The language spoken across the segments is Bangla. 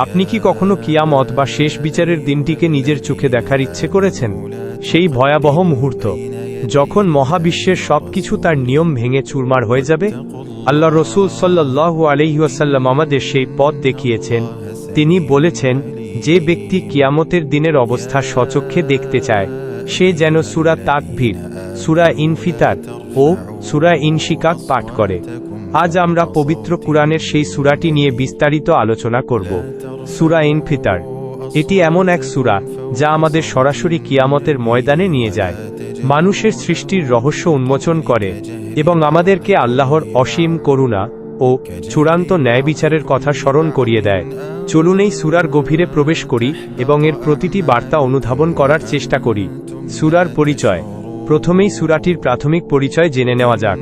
আপনি কি কখনো কিয়ামত বা শেষ বিচারের দিনটিকে নিজের চোখে দেখার ইচ্ছে করেছেন? সেই ভয়াবহ মুহূর্ত, যখন মহাবিশ্বের সবকিছু তার নিয়ম ভেঙে চুরমার হয়ে যাবে? আল্লাহ রসুল সাল্লাহু আলহিহাসাল্লাম আমাদের সেই পথ দেখিয়েছেন। তিনি বলেছেন, যে ব্যক্তি কিয়ামতের দিনের অবস্থা সচক্ষে দেখতে চায়, সে যেন সুরা তাকভীর সুরা ইনফিতার ও সুরা ইনশিকাক পাঠ করে। আজ আমরা পবিত্র কুরআনের সেই সুরাটি নিয়ে বিস্তারিত আলোচনা করব। সুরা ইনফিতার। এটি এমন এক সুরা যা আমাদের সরাসরি কিয়ামতের ময়দানে নিয়ে যায়। মানুষের সৃষ্টির রহস্য উন্মোচন করে এবং আমাদেরকে আল্লাহর অসীম করুণা ও চূড়ান্ত ন্যায় বিচারের কথা স্মরণ করিয়ে দেয়। চলুন এই সুরার গভীরে প্রবেশ করি এবং এর প্রতিটি বার্তা অনুধাবন করার চেষ্টা করি। সুরার পরিচয়। প্রথমেই সুরাটির প্রাথমিক পরিচয় জেনে নেওয়া যাক।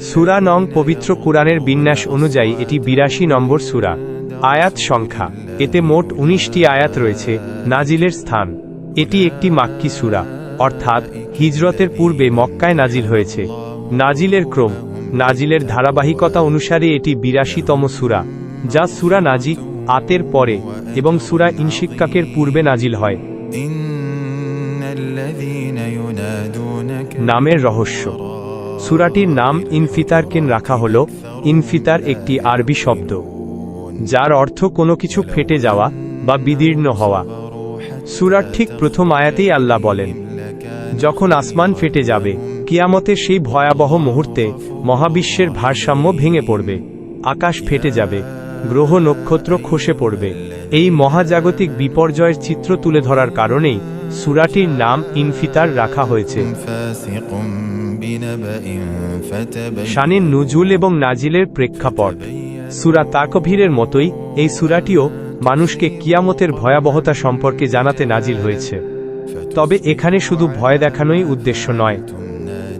সুরা নং পবিত্র কুরআনের বিন্যাস অনুযায়ী এটি বিরাশি নম্বর সুরা। আয়াত সংখ্যা। এতে মোট উনিশটি আয়াত রয়েছে নাজিলের স্থান। এটি একটি মাক্কি সুরা। অর্থাৎ হিজরতের পূর্বে মক্কায় নাজিল হয়েছে। নাজিলের ক্রম। নাজিলের ধারাবাহিকতা অনুসারে এটি বিরাশিতম সুরা যা সুরা নাজি আতের পরে এবং সুরা ইনশিক্কাকের পূর্বে নাজিল হয়। নামের রহস্য। সুরাটির নাম ইনফিতারকেন রাখা হল, ইনফিতার একটি আরবি শব্দ, যার অর্থ কোনো কিছু ফেটে যাওয়া বা বিদীর্ণ হওয়া। সুরার ঠিক প্রথম আয়াতেই আল্লাহ বলেন, যখন আসমান ফেটে যাবে কিয়ামতের সেই ভয়াবহ মুহূর্তে মহাবিশ্বের ভারসাম্য ভেঙে পড়বে, আকাশ ফেটে যাবে, গ্রহ নক্ষত্র খসে পড়বে। এই মহাজাগতিক বিপর্যয়ের চিত্র তুলে ধরার কারণেই সুরাটির নাম ইনফিতার রাখা হয়েছে। শানের নজুল এবং নাজিলের প্রেক্ষাপট। সুরা তাকভীরের মতোই এই সুরাটিও মানুষকে কিয়ামতের ভয়াবহতা সম্পর্কে জানাতে নাজিল হয়েছে। তবে এখানে শুধু ভয় দেখানোই উদ্দেশ্য নয়,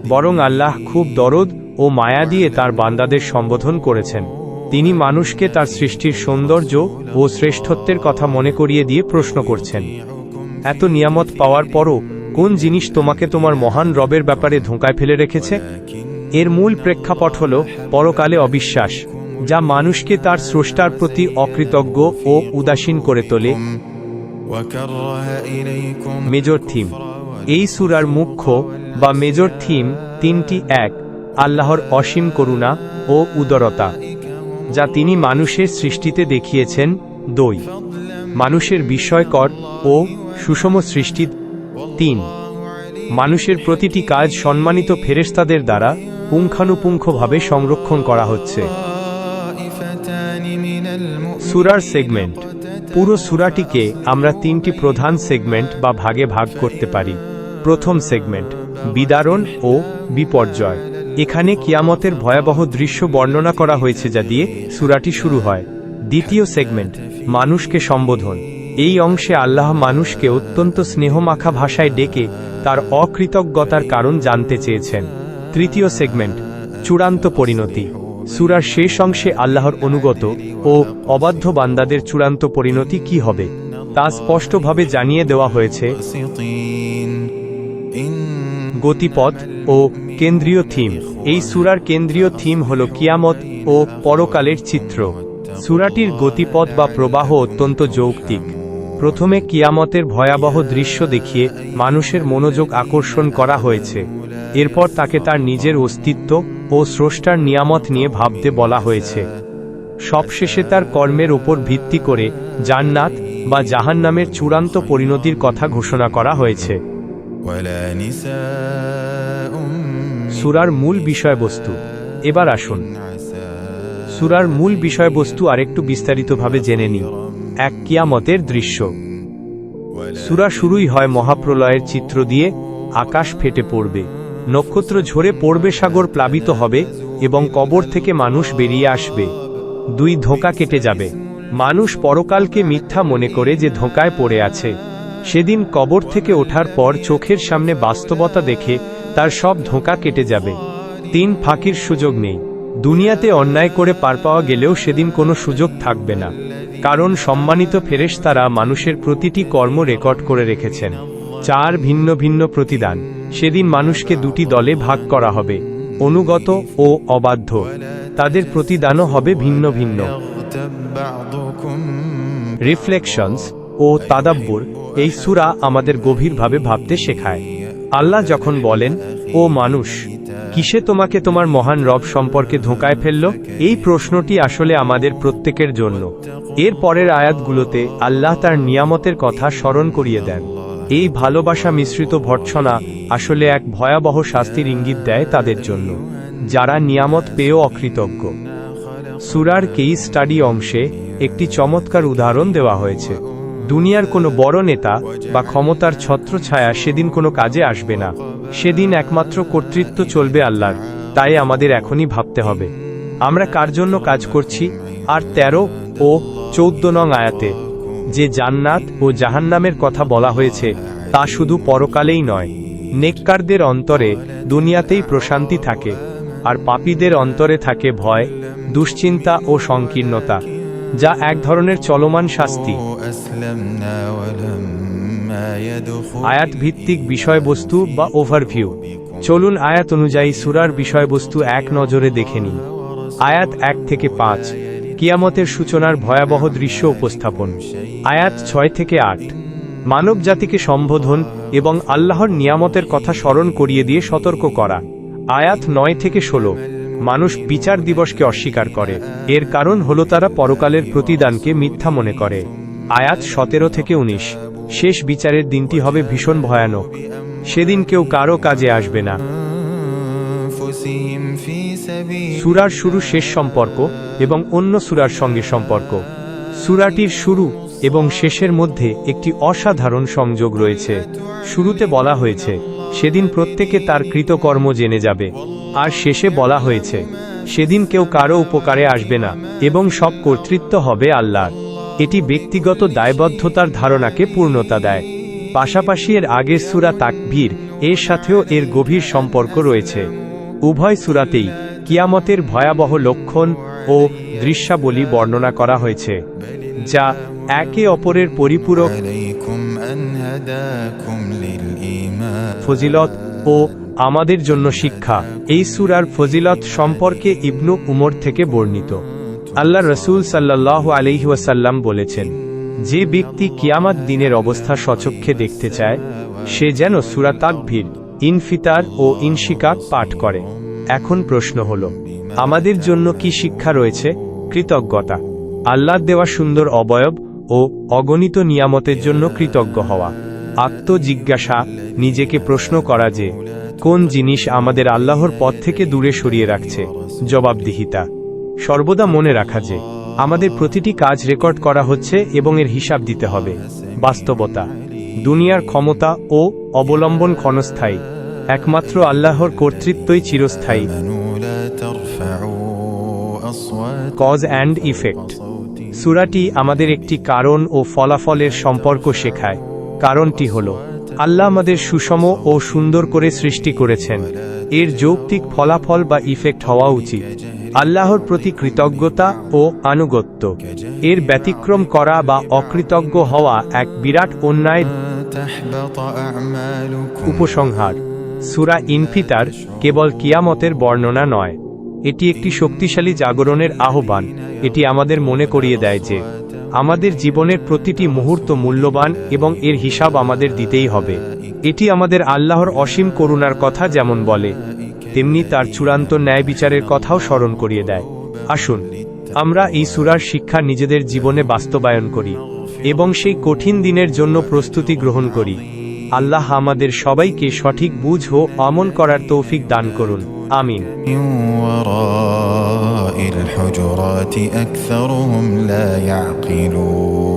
বরং আল্লাহ খুব দরদ ও মায়া দিয়ে তার বান্দাদের সম্বোধন করেছেন। তিনি মানুষকে তার সৃষ্টির সৌন্দর্য ও শ্রেষ্ঠত্বের কথা মনে করিয়ে দিয়ে প্রশ্ন করছেন। এত নিয়ামত পাওয়ার পরও কোন জিনিস তোমাকে তোমার মহান রবের ব্যাপারে ধোঁকায় ফেলে রেখেছে? এর মূল প্রেক্ষাপট হল পরকালে অবিশ্বাস, যা মানুষকে তার স্রষ্টার প্রতি অকৃতজ্ঞ ও উদাসীন করে তোলে। মেজর থিম, এই সুরার মুখ্য বা মেজর থিম তিনটি এক, আল্লাহর অসীম করুণা ও উদরতা, যা তিনি মানুষের সৃষ্টিতে দেখিয়েছেন, দই। মানুষের বিস্ময়কর ও সুষম সৃষ্টি। তিন, মানুষের প্রতিটি কাজ সম্মানিত ফেরেস্তাদের দ্বারা পুঙ্খানুপুঙ্খভাবে সংরক্ষণ করা হচ্ছে। সুরার সেগমেন্ট, পুরো সুরাটিকে আমরা তিনটি প্রধান সেগমেন্ট বা ভাগে ভাগ করতে পারি। প্রথম সেগমেন্ট, বিদারণ ও বিপর্যয়। এখানে কিয়ামতের ভয়াবহ দৃশ্য বর্ণনা করা হয়েছে যা দিয়ে সুরাটি শুরু হয়। দ্বিতীয় সেগমেন্ট মানুষকে সম্বোধন। এই অংশে আল্লাহ মানুষকে অত্যন্ত স্নেহমাখা ভাষায় ডেকে তার অকৃতজ্ঞতার কারণ জানতে চেয়েছেন। তৃতীয় সেগমেন্ট, চূড়ান্ত পরিণতি। সুরার শেষ অংশে আল্লাহর অনুগত ও অবাধ্য বান্দাদের চূড়ান্ত পরিণতি কি হবে, তা স্পষ্টভাবে জানিয়ে দেওয়া হয়েছে। গতিপথ ও কেন্দ্রীয় থিম। এই সুরার কেন্দ্রীয় থিম হল কিয়ামত ও পরকালের চিত্র। সুরাটির গতিপথ বা প্রবাহ অত্যন্ত যৌক্তিক। প্রথমে কিয়ামতের ভয়াবহ দৃশ্য দেখিয়ে মানুষের মনোযোগ আকর্ষণ করা হয়েছে। এরপর তাকে তার নিজের অস্তিত্ব ও স্রষ্টার নিয়ামত নিয়ে ভাবতে বলা হয়েছে। সবশেষে তার কর্মের ওপর ভিত্তি করে জান্নাত বা জাহান নামের চূড়ান্ত পরিণতির কথা ঘোষণা করা হয়েছে। সুরার মূল বিষয়বস্তু। এবার আসুন সুরার মূল বিষয়বস্তু আরেকটু বিস্তারিতভাবে জেনে নিই। এক কিয়ামতের দৃশ্য। সুরা শুরুই হয় মহাপ্রলয়ের চিত্র দিয়ে আকাশ ফেটে পড়বে। নক্ষত্র ঝরে পড়বে, সাগর প্লাবিত হবে এবং কবর থেকে মানুষ বেরিয়ে আসবে। দুই ধোঁকা কেটে যাবে। মানুষ পরকালকে মিথ্যা মনে করে যে ধোঁকায় পড়ে আছে। সেদিন কবর থেকে ওঠার পর চোখের সামনে বাস্তবতা দেখে তার সব ধোঁকা কেটে যাবে। তিন ফাঁকির সুযোগ নেই। দুনিয়াতে অন্যায় করে পার পাওয়া গেলেও সেদিন কোনো সুযোগ থাকবে না। কারণ সম্মানিত ফেরেশতারা মানুষের প্রতিটি কর্ম রেকর্ড করে রেখেছেন। চার ভিন্ন ভিন্ন প্রতিদান। সেদিন মানুষকে দুটি দলে ভাগ করা হবে, অনুগত ও অবাধ্য। তাদের প্রতিদানও হবে ভিন্ন ভিন্ন। রিফ্লেকশনস ও তাদাব্বুর এই সুরা আমাদের গভীরভাবে ভাবতে শেখায়। আল্লাহ যখন বলেন, ও মানুষ কিসে তোমাকে তোমার মহান রব সম্পর্কে ধোঁকায় ফেলল? এই প্রশ্নটি আসলে আমাদের প্রত্যেকের জন্য। এর পরের আয়াতগুলোতে আল্লাহ তার নিয়ামতের কথা স্মরণ করিয়ে দেন। এই ভালোবাসা মিশ্রিত ভর্ৎসনা আসলে এক ভয়াবহ শাস্তির ইঙ্গিত দেয় তাদের জন্য, যারা নিয়ামত পেয়েও অকৃতজ্ঞ। সুরার কেই স্টাডি অংশে একটি চমৎকার উদাহরণ দেওয়া হয়েছে। দুনিয়ার কোনো বড় নেতা বা ক্ষমতার ছত্রছায়া সেদিন কোনো কাজে আসবে না। সেদিন একমাত্র কর্তৃত্ব চলবে আল্লাহর, তাই আমাদের এখনই ভাবতে হবে। আমরা কার জন্য কাজ করছি? আর ১৩ ও চৌদ্দ নং আয়াতে, যে জান্নাত ও জাহান্নামের কথা বলা হয়েছে, তা শুধু পরকালেই নয়। নেককারদের অন্তরে দুনিয়াতেই প্রশান্তি থাকে, আর পাপীদের অন্তরে থাকে ভয়, দুশ্চিন্তা ও সংকীর্ণতা, যা এক ধরনের চলমান শাস্তি। আয়াত ভিত্তিক বিষয়বস্তু বা ওভারভিউ চলুন আয়াত অনুযায়ী সুরার বিষয়বস্তু এক নজরে দেখে নিন আয়াত এক থেকে পাঁচ। কিয়ামতের সূচনার ভয়াবহ দৃশ্য উপস্থাপন। আয়াত ছয় থেকে আট। মানব জাতিকে সম্বোধন এবং আল্লাহর নিয়ামতের কথা স্মরণ করিয়ে দিয়ে সতর্ক করা। আয়াত নয় থেকে ষোলো। মানুষ বিচার দিবসকে অস্বীকার করে। এর কারণ হলো তারা পরকালের প্রতিদানকে মিথ্যা মনে করে। আয়াত সতেরো থেকে উনিশ। শেষ বিচারের দিনটি হবে ভীষণ ভয়ানক। সেদিন কেউ কারও কাজে আসবে না। সুরার শুরু শেষ সম্পর্ক এবং অন্য সুরার সঙ্গে সম্পর্ক। সুরাটির শুরু এবং শেষের মধ্যে একটি অসাধারণ সংযোগ রয়েছে। শুরুতে বলা হয়েছে, সেদিন প্রত্যেকে তার কৃতকর্ম জেনে যাবে। আর শেষে বলা হয়েছে, সেদিন কেউ কারও উপকারে আসবে না এবং সব কর্তৃত্ব হবে আল্লাহর। এটি ব্যক্তিগত দায়বদ্ধতার ধারণাকে পূর্ণতা দেয়। পাশাপাশি এর আগের সুরা তাকবীর, এর সাথেও এর গভীর সম্পর্ক রয়েছে। উভয় সুরাতেই কিয়ামতের ভয়াবহ লক্ষণ ও দৃশ্যাবলী বর্ণনা করা হয়েছে, যা একে অপরের পরিপূরক ফজিলত ও আমাদের জন্য শিক্ষা। এই সুরার ফজিলত সম্পর্কে ইবনু উমর থেকে বর্ণিত। আল্লাহ রসুল সাল্লাহ আলহিহাসাল্লাম বলেছেন, যে ব্যক্তি কিয়ামাত দিনের অবস্থা সচক্ষে দেখতে চায়, সে যেন সুরা তাকভীর ইনফিতার ও ইনশিকাক পাঠ করে। এখন প্রশ্ন হল, আমাদের জন্য কি শিক্ষা রয়েছে? কৃতজ্ঞতা, আল্লাহর দেওয়া সুন্দর অবয়ব ও অগণিত নিয়ামতের জন্য কৃতজ্ঞ হওয়া। আত্মজিজ্ঞাসা নিজেকে প্রশ্ন করা যে, কোন জিনিস আমাদের আল্লাহর পথ থেকে দূরে সরিয়ে রাখছে? জবাবদিহিতা সর্বদা মনে রাখা যে, আমাদের প্রতিটি কাজ রেকর্ড করা হচ্ছে এবং এর হিসাব দিতে হবে। বাস্তবতা, দুনিয়ার ক্ষমতা ও অবলম্বন ক্ষণস্থায়ী, একমাত্র আল্লাহর কর্তৃত্বই চিরস্থায়ী। কজ অ্যান্ড ইফেক্ট সুরাটি আমাদের একটি কারণ ও ফলাফলের সম্পর্ক শেখায়। কারণটি হল, আল্লাহ আমাদের সুষম ও সুন্দর করে সৃষ্টি করেছেন। এর যৌক্তিক ফলাফল বা ইফেক্ট হওয়া উচিত। আল্লাহর প্রতি কৃতজ্ঞতা ও আনুগত্য। এর ব্যতিক্রম করা বা অকৃতজ্ঞ হওয়া এক বিরাট অন্যায় উপসংহার। সুরা ইনফিতার কেবল কিয়ামতের বর্ণনা নয়। এটি একটি শক্তিশালী জাগরণের আহ্বান। এটি আমাদের মনে করিয়ে দেয় যে, আমাদের জীবনের প্রতিটি মুহূর্ত মূল্যবান এবং এর হিসাব আমাদের দিতেই হবে। এটি আমাদের আল্লাহর অসীম করুণার কথা যেমন বলে তেমনি তার চূড়ান্ত ন্যায় বিচারের কথাও স্মরণ করিয়ে দেয় আসুন আমরা এই সুরার শিক্ষা নিজেদের জীবনে বাস্তবায়ন করি এবং সেই কঠিন দিনের জন্য প্রস্তুতি গ্রহণ করি আল্লাহ আমাদের সবাইকে সঠিক বুঝ ও আমল করার তৌফিক দান করুন আমিন من وراء الحجرات أكثرهم لا يعقلون